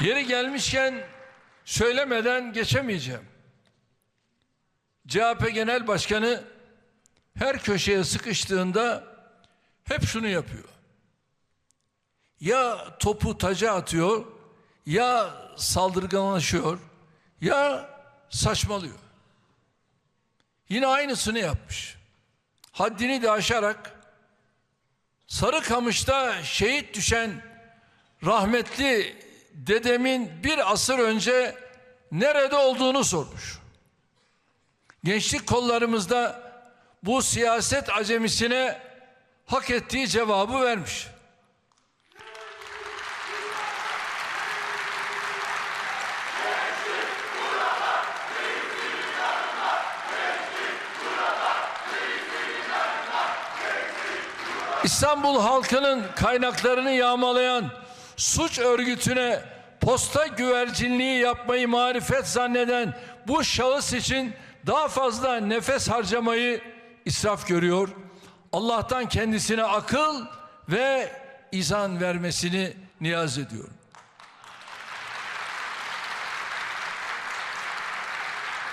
Yeri gelmişken söylemeden geçemeyeceğim. CHP Genel Başkanı her köşeye sıkıştığında hep şunu yapıyor. Ya topu taca atıyor, ya saldırganlaşıyor, ya saçmalıyor. Yine aynısını yapmış. Haddini de aşarak Sarıkamış'ta şehit düşen rahmetli dedemin bir asır önce nerede olduğunu sormuş. Gençlik kollarımızda bu siyaset acemisine hak ettiği cevabı vermiş. İstanbul halkının kaynaklarını yağmalayan suç örgütüne posta güvercinliği yapmayı marifet zanneden bu şahıs için daha fazla nefes harcamayı israf görüyor. Allah'tan kendisine akıl ve izan vermesini niyaz ediyorum.